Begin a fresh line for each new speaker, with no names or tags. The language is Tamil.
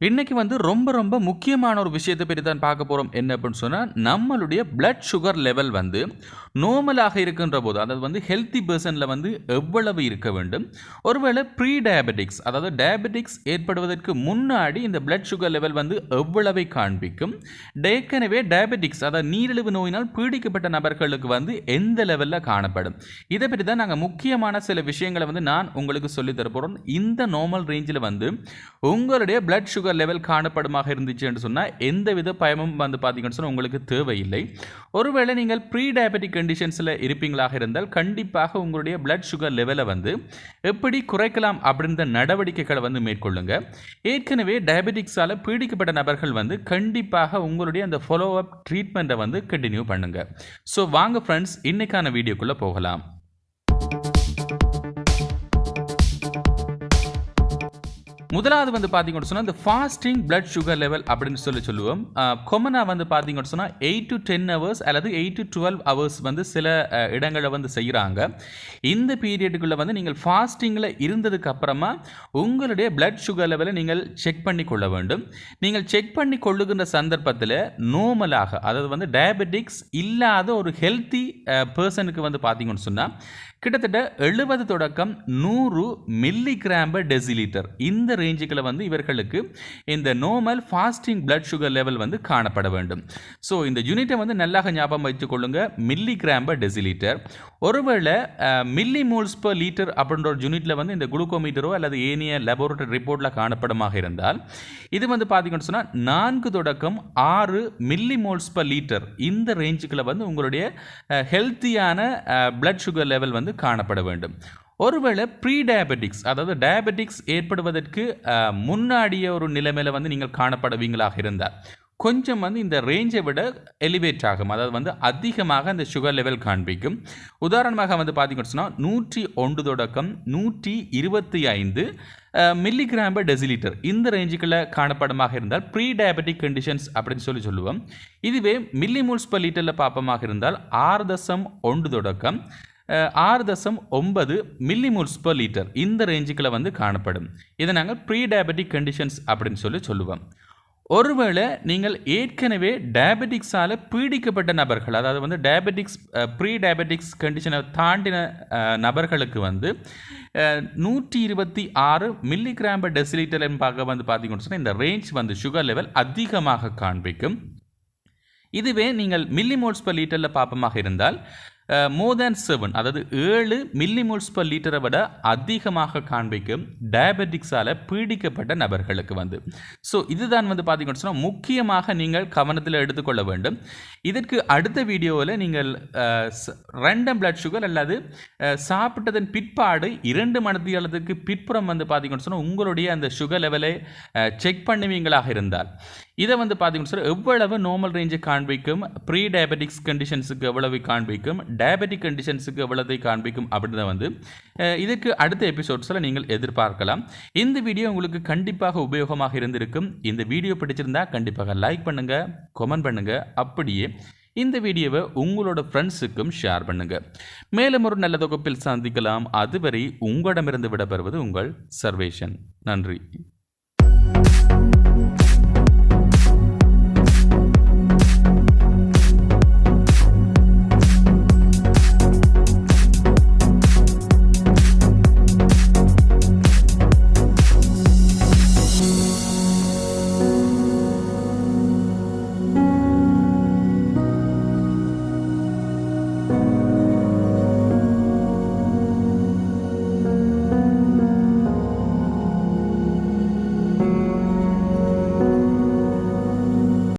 இன்னைக்கு வந்து ரொம்ப ரொம்ப முக்கியமான ஒரு விஷயத்தை பற்றி தான் பார்க்க போகிறோம் என்ன அப்படின்னு சொன்னால் நம்மளுடைய பிளட் சுகர் லெவல் வந்து நார்மலாக இருக்கின்ற போது அதாவது வந்து ஹெல்த்தி பர்சனில் வந்து எவ்வளவு இருக்க வேண்டும்? ஒருவேளை ப்ரீ டயபெட்டிக்ஸ் அதாவது டயபெட்டிக்ஸ் ஏற்படுவதற்கு முன்னாடி இந்த பிளட் சுகர் லெவல் வந்து எவ்வளவை காண்பிக்கும்? ஏற்கனவே டயபெட்டிக்ஸ் அதாவது நீரிழிவு நோயினால் பீடிக்கப்பட்ட நபர்களுக்கு வந்து எந்த லெவலில் காணப்படும்? இதை பற்றி தான் நாங்கள் முக்கியமான சில விஷயங்களை வந்து நான் உங்களுக்கு சொல்லித் போகிறோம் இந்த நார்மல் ரேஞ்சில் வந்து உங்களுடைய பிளட் சுகர் லெவல் காணப்படுமாக இருந்துச்சு என்று சொன்னால் எந்தவித பயமும் வந்து பார்த்தீங்கன்னு சொன்னால் உங்களுக்கு தேவையில்லை. ஒருவேளை நீங்கள் ப்ரீ டயபெட்டிக் கண்டிஷன்ஸில் இருப்பீங்களாக இருந்தால் கண்டிப்பாக உங்களுடைய பிளட் சுகர் லெவலை வந்து எப்படி குறைக்கலாம் அப்படின்ற நடவடிக்கைகளை வந்து மேற்கொள்ளுங்க. ஏற்கனவே டயபெட்டிக்ஸால் பீடிக்கப்பட்ட நபர்கள் வந்து கண்டிப்பாக உங்களுடைய அந்த ஃபாலோ அப் ட்ரீட்மெண்ட்டை வந்து கண்டினியூ பண்ணுங்கள் ஸோ வாங்க ஃப்ரெண்ட்ஸ் இன்றைக்கான வீடியோக்குள்ளே போகலாம். முதலாவது வந்து பார்த்தீங்கன்னு சொன்னால் இந்த ஃபாஸ்டிங் பிளட் சுகர் லெவல் அப்படின்னு சொல்லி சொல்லுவோம். கொமனாக வந்து பார்த்தீங்கன்னு சொன்னால் எயிட் டு டென் ஹவர்ஸ் அல்லது எயிட் டு டுவெல் ஹவர்ஸ் வந்து சில இடங்களில் வந்து செய்கிறாங்க இந்த பீரியடுக்குள்ளே வந்து நீங்கள் ஃபாஸ்டிங்கில் இருந்ததுக்கு அப்புறமா உங்களுடைய பிளட் சுகர் லெவலை நீங்கள் செக் பண்ணி கொள்ள வேண்டும். நீங்கள் செக் பண்ணி கொள்ளுகின்ற சந்தர்ப்பத்தில் நோமலாக அதாவது வந்து டயபெட்டிக்ஸ் இல்லாத ஒரு ஹெல்த்தி பர்சனுக்கு வந்து பார்த்தீங்கன்னு சொன்னால் கிட்டத்தட்ட எழுபது தொடக்கம் நூறு மில்லி கிராம்ப டெசிலிட்டர் இந்த ரேஞ்சுகளை வந்து இவர்களுக்கு இந்த normal fasting blood sugar level வந்து காணப்பட வேண்டும். ஸோ இந்த யூனிட்டை வந்து நல்லாக ஞாபகம் வைத்துக் கொள்ளுங்க. மில்லி கிராம்ப டெசிலிட்டர் ஒருவேளை மில்லி மோல்ஸ் பர் லீட்டர் அப்படின்ற ஒரு யூனிட்டில் வந்து இந்த குளுக்கோமீட்டரோ அல்லது ஏனிய லெபோரட்டரி ரிப்போர்ட்டில் காணப்படமாக இருந்தால் இது வந்து பார்த்தீங்கன்னு சொன்னால் நான்கு தொடக்கம் ஆறு மில்லி மோல்ஸ் பர் லிட்டர் இந்த ரேஞ்சுக்குள்ள வந்து உங்களுடைய ஹெல்த்தியான பிளட் சுகர் லெவல் வந்து காணப்பட வேண்டும். ஒருவேளை ப்ரீ டயபெட்டிக்ஸ் அதாவது டயபெட்டிக்ஸ் ஏற்படுவதற்கு முன்னாடிய ஒரு நிலைமையில் வந்து நீங்கள் காணப்படுவீங்களாக இருந்தால் கொஞ்சம் வந்து இந்த ரேஞ்சை விட எலிவேட் ஆகும். அதாவது வந்து அதிகமாக இந்த சுகர் லெவல் காண்பிக்கும். உதாரணமாக வந்து பார்த்தீங்கன்னு சொன்னால் நூற்றி ஒன்று தொடக்கம் நூற்றி இருபத்தி ஐந்து மில்லிகிராம் டெசிலிட்டர் இந்த ரேஞ்சுக்குள்ள காணப்படமாக இருந்தால் ப்ரீ டயபெட்டிக் கண்டிஷன்ஸ் அப்படின்னு சொல்லி சொல்லுவோம். இதுவே மில்லிமூல்ஸ் பர் லிட்டரில் பார்ப்பமாக இருந்தால் ஆறு தசம் ஒன்று தொடக்கம் ஆறு தசம் ஒன்பது மில்லிமோல்ஸ் பர் லிட்டர் இந்த ரேஞ்சுக்குள்ள வந்து காணப்படும். இதை நாங்கள் ப்ரீ டயபெட்டிக் கண்டிஷன்ஸ் அப்படின்னு சொல்லி சொல்லுவோம். ஒருவேளை நீங்கள் ஏற்கனவே டயபெட்டிக்ஸால் பீடிக்கப்பட்ட நபர்கள் அதாவது வந்து டயபெட்டிக்ஸ் ப்ரீ டயபெட்டிக்ஸ் கண்டிஷனை தாண்டின நபர்களுக்கு வந்து நூற்றி இருபத்தி ஆறு மில்லிகிராம் டெசிலிட்டர் பார்க்க வந்து பார்த்தீங்கன்னு சொன்னால் இந்த ரேஞ்ச் வந்து சுகர் லெவல் அதிகமாக காண்பிக்கும். இதுவே நீங்கள் மில்லிமோல்ஸ் பர் லிட்டரில் பாப்பமாக இருந்தால் மோர் தேன் செவன் அதாவது ஏழு மில்லிமோல்ஸ் பர் லிட்டரை விட அதிகமாக காண்பிக்கும் டயபெட்டிக்ஸால் பீடிக்கப்பட்ட நபர்களுக்கு வந்து. ஸோ இதுதான் வந்து பார்த்தீங்கன்னு சொன்னால் முக்கியமாக நீங்கள் கவனத்தில் எடுத்துக்கொள்ள வேண்டும். இதற்கு அடுத்த வீடியோவில் நீங்கள் ரெண்டம் பிளட் சுகர் அல்லது சாப்பிட்டதன் பிற்பாடு இரண்டு மணித்தியாலத்துக்கு பிற்புறம் வந்து பார்த்தீங்கன்னு சொன்னால் உங்களுடைய அந்த சுகர் லெவலை செக் பண்ணுவீங்களாக இருந்தால். இதை வந்து பார்த்தீங்கன்னு சொன்னால் எவ்வளவு நார்மல் ரேஞ்சை காண்பிக்கும் ப்ரீ டயபெட்டிக்ஸ் கண்டிஷன்ஸுக்கு எவ்வளவு காண்பிக்கும் டயபெட்டிக் கண்டிஷன்ஸுக்கு எவ்வளவு காண்பிக்கும் அப்படின்றத வந்து இதுக்கு அடுத்த எபிசோட்ஸில் நீங்கள் எதிர்பார்க்கலாம். இந்த வீடியோ உங்களுக்கு கண்டிப்பாக உபயோகமாக இருந்திருக்கும். இந்த வீடியோ பிடிச்சிருந்தா கண்டிப்பாக லைக் பண்ணுங்கள் கமெண்ட் பண்ணுங்கள் அப்படியே இந்த வீடியோவை உங்களோட ஃப்ரெண்ட்ஸுக்கும் ஷேர் பண்ணுங்கள் மேலும் ஒரு நல்ல தொகுப்பில் சந்திக்கலாம். அதுவரை உங்களிடமிருந்து விடப்பெறுவது உங்கள் சர்வேஷன். நன்றி.